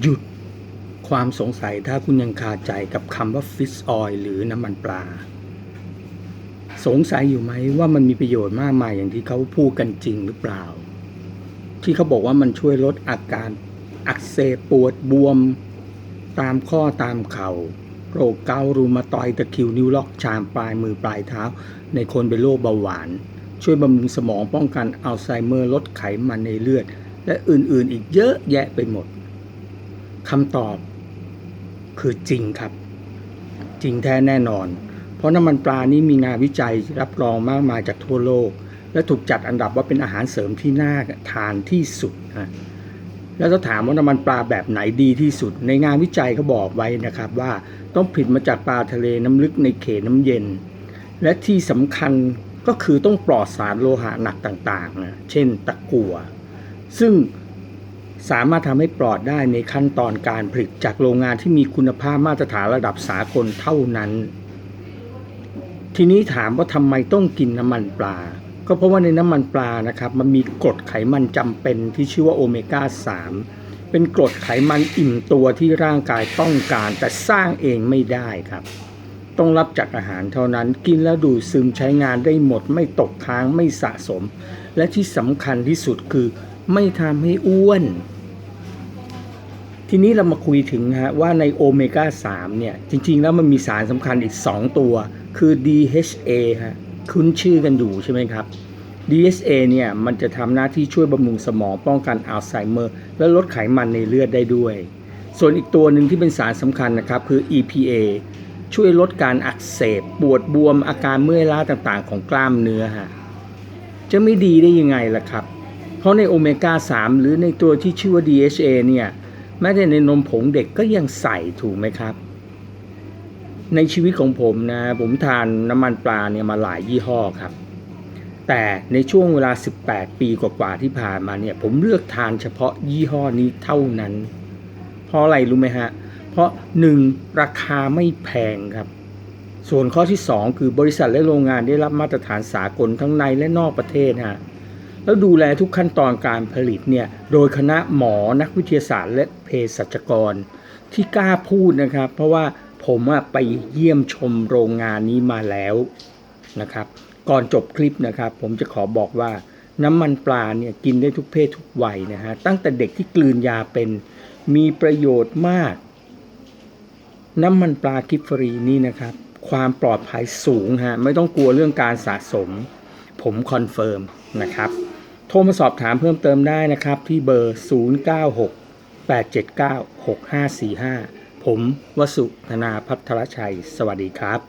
หยุดความสงสัยถ้าคุณยังคาใจกับคำว่า fish oil หรือน้ำมันปลา สงสัยอยู่ไหมว่ามันมีประโยชน์มากมายอย่างที่เขาพูดกันจริงหรือเปล่า ที่เขาบอกว่ามันช่วยลดอาการอักเสบปวดบวม ตามข้อตามเขา่าโรคเกาต์รูมาตอยด์ตะคิวนิ้วล็อกชามปลายมือปลายเท้า ในคนเป็นโรคเบาหวาน ช่วยบำรุงสมองป้องกันอัลไซเมอร์ลดไขมันในเลือด และอื่นๆ อีกเยอะแยะไปหมด คำตอบคือจริงครับ จริงแท้แน่นอน เพราะน้ำมันปลานี้มีงานวิจัยรับรองมากมายจากทั่วโลก และถูกจัดอันดับว่าเป็นอาหารเสริมที่น่าทานที่สุดนะแล้วถ้าถามว่าน้ำมันปลาแบบไหนดีที่สุด ในงานวิจัยเขาบอกไว้นะครับว่าต้องผลิตมาจากปลาทะเลน้ำลึกในเขตน้ำเย็น และที่สำคัญก็คือต้องปลอดสารโลหะหนักต่างๆนะเช่นตะกั่วซึ่ง สามารถทำให้ปลอดได้ในขั้นตอนการผลิตจากโรงงานที่มีคุณภาพมาตรฐานระดับสากลเท่านั้น ทีนี้ถามว่าทำไมต้องกินน้ำมันปลา ก็เพราะว่าในน้ำมันปลานะครับ มันมีกรดไขมันจำเป็นที่ชื่อว่าโอเมก้า 3 เป็นกรดไขมันอิ่มตัวที่ร่างกายต้องการ แต่สร้างเองไม่ได้ครับ ต้องรับจากอาหารเท่านั้นกินแล้วดูดซึมใช้งานได้หมดไม่ตกค้างไม่สะสม และที่สำคัญที่สุดคือ ไม่ทำให้อ้วน ทีนี้เรามาคุยถึงฮะว่าในโอเมก้า 3 เนี่ย จริง ๆ แล้วมันมีสารสำคัญอีก 2 ตัว คือ DHA ฮะคุ้นชื่อกันอยู่ใช่ไหมครับ DHA เนี่ย มันจะทำหน้าที่ช่วยบำรุงสมองป้องกันอัลไซเมอร์ และลดไขมันในเลือดได้ด้วย ส่วนอีกตัวหนึ่งที่เป็นสารสำคัญนะครับ คือ EPA ช่วยลดการอักเสบ ปวดบวมอาการเมื่อยล้าต่างๆ ของกล้ามเนื้อฮะจะไม่ดีได้ยังไงล่ะครับ เพราะในโอเมก้า 3 หรือในตัวที่ชื่อว่า DHA เนี่ยแม้แต่ในนมผงเด็กก็ยังใส่ถูกไหมครับ ในชีวิตของผมนะ ผมทานน้ำมันปลาเนี่ยมาหลายยี่ห้อครับ แต่ในช่วงเวลา 18 ปีกว่าๆที่ผ่านมาเนี่ย ผมเลือกทานเฉพาะยี่ห้อนี้เท่านั้น เพราะอะไรรู้ไหมฮะ เพราะ 1. ราคาไม่แพงครับส่วนข้อที่ 2 คือบริษัทและโรงงานได้รับมาตรฐานสากลทั้งในและนอกประเทศฮะ แล้วดูแลทุกขั้นตอนการผลิตเนี่ยโดยคณะหมอนักวิทยาศาสตร์และเภสัชกร ที่กล้าพูดนะครับ เพราะว่าผมไปเยี่ยมชมโรงงานนี้มาแล้วนะครับ ก่อนจบคลิปนะครับ ผมจะขอบอกว่าน้ำมันปลาเนี่ยกินได้ทุกเพศทุกวัยนะฮะตั้งแต่เด็กที่กลืนยาเป็นมีประโยชน์มาก น้ำมันปลากิฟฟรีนี่นะครับ ความปลอดภัยสูงฮะไม่ต้องกลัวเรื่องการสะสม ผมคอนเฟิร์มนะครับ โทรมาสอบถามเพิ่มเติมได้นะครับ ที่เบอร์ 096 879 6545 ผมวสุธนาพัทรชัย สวัสดีครับ